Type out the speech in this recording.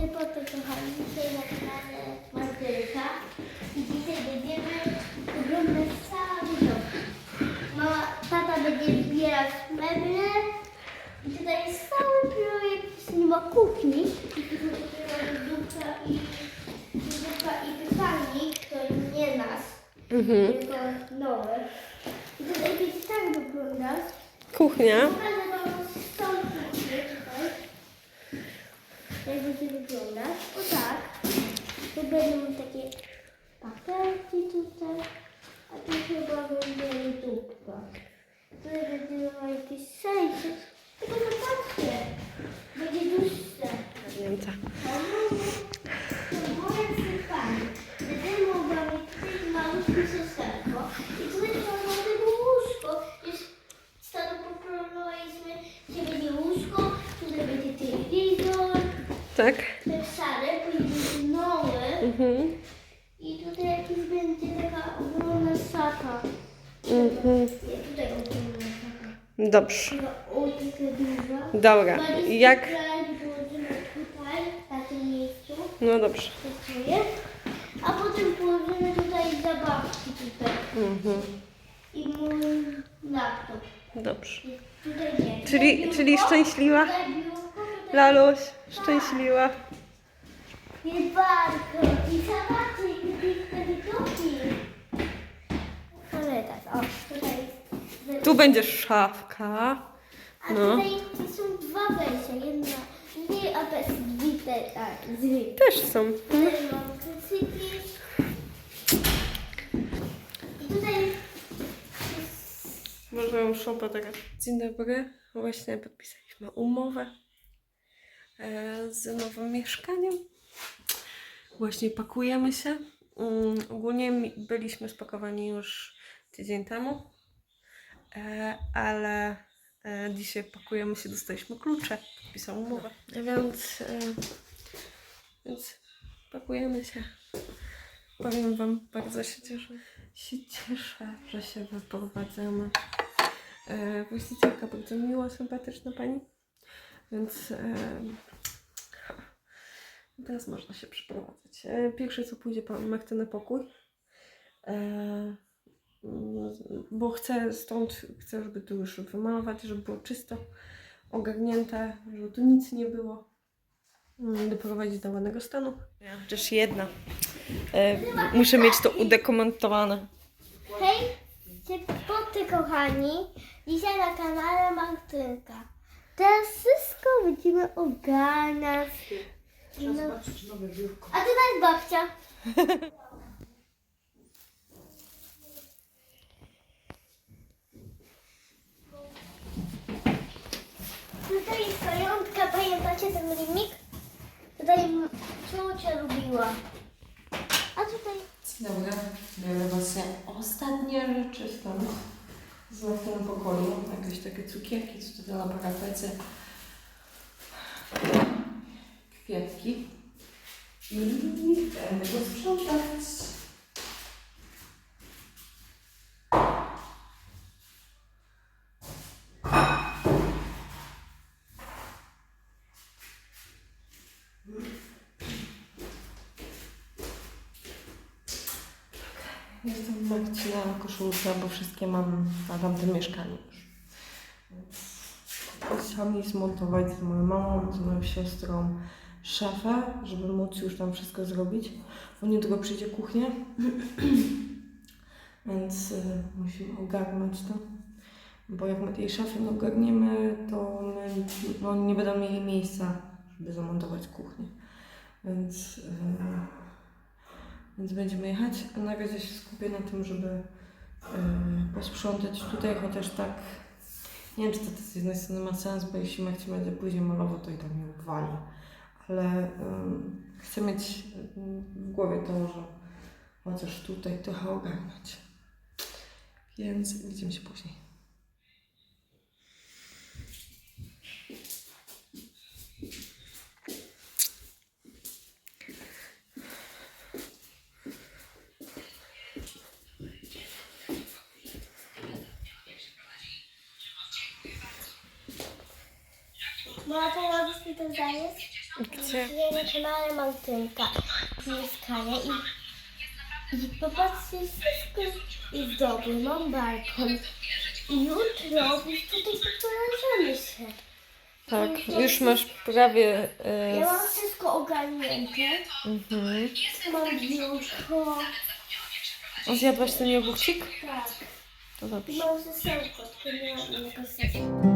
Witajcie po to kochani, dzisiaj zaczynamy Martyrka i dzisiaj będziemy oglądać cały dom. Mama, tata będzie zbierał meble i tutaj jest cały projekt, nie ma kuchni. I tu lodówka i lodówka i pytanie, to nie nas, mhm. tylko nowe. I tutaj tak wygląda. Kuchnia. Jak będzie wyglądać. O tak. Tu będą takie papelki tutaj. A tu chyba będzie lodówka. Tutaj będzie miała jakieś. Tylko zobaczcie. Będzie dłuższe. Pamięta. Będę mogła mieć tutaj malutkie krzesełko i tutaj mamy tego łóżko. Już staro poplanowaliśmy, gdzie będzie łóżko, tutaj będzie telewizor, Tak. te szare, później Mhm. i tutaj jakiś będzie taka ogromna szata. Mhm. Nie, tutaj ogromna. Dobrze. Chyba o, taka duża. Dobra. Jak... No dobrze. Testuję. A potem położymy tutaj zabawki tutaj. Mhm. I mój laptop. Dobrze. I Tutaj nie. Czyli, czyli szczęśliwa? Laluś, szczęśliwa. jest barko. I zobaczcie, piękne widoki. Ale tak, o, tutaj jest. Tu będzie szafka. A no. tutaj są dwa wejścia. Jedna drzwi, a bez drzwi te, tak, drzwi. Też są. Krucyfiks. I tutaj jest Może muszą poczekać. Dzień dobry. Właśnie podpisaliśmy umowę z nowym mieszkaniem. Właśnie pakujemy się. Mm, Ogólnie byliśmy spakowani już tydzień temu, e, ale e, dzisiaj pakujemy się, dostaliśmy klucze, podpisał umowę. Więc, e, więc pakujemy się. Powiem Wam, bardzo się cieszę. Się cieszę, że się wyprowadzamy. E, właścicielka bardzo miła, sympatyczna pani. Więc e, teraz można się przeprowadzać. E, pierwsze co pójdzie pan Machty na pokój. E, mm, bo chcę stąd, chcę, żeby tu już wymalować, żeby było czysto, ogarnięte, żeby tu nic nie było. Mm, Doprowadzić do ładnego stanu. Chociaż jedna. E, muszę mieć to udokumentowane. Hej, ciepłoty kochani. Dzisiaj na kanale Martynka. Teraz wszystko będziemy ogarniać. No. A tutaj jest babcia. Tutaj jest pajątka, pamiętacie ten filmik? Tutaj m- ciocia lubiła. A tutaj Dobra, biorę właśnie ostatnie rzeczy stąd z tym pokoju. Jakieś takie cukierki, co tutaj na parapecie. Kwiatki. I będę go sprzątać. Jestem Marcina koszulka, bo wszystkie mam na tamtym mieszkaniu już. Sami zmontować z moją mamą, z moją siostrą szafę, żeby móc już tam wszystko zrobić. Bo niedługo przyjdzie kuchnia. Więc y, musimy ogarnąć to. Bo jak my tej szafy nie ogarniemy, to my no, nie będą mieli miejsca, żeby zamontować kuchnię. Więc y, więc będziemy jechać, a na razie się skupię na tym, żeby yy, posprzątać tutaj, chociaż tak nie wiem, czy to z jednej strony ma sens, bo jeśli Marcin będzie później malował, to i tak mnie obwali. Ale yy, chcę mieć w głowie to, że chociaż tutaj trochę ogarnąć. Więc widzimy się później. Ten zajazd? Gdzie? Ja na kanale Martynka mieszkanie i I popatrzcie, wszystko jest dobre, mam balkon. I jutro już tutaj poporażamy się. Tak, już masz prawie... e, Ja mam wszystko ogarnięte. mhm. Mam biurko. O, zjadłaś ten jogurcik? Tak. To dobrze. Mam zesełko, tylko nie mam innego zesełka.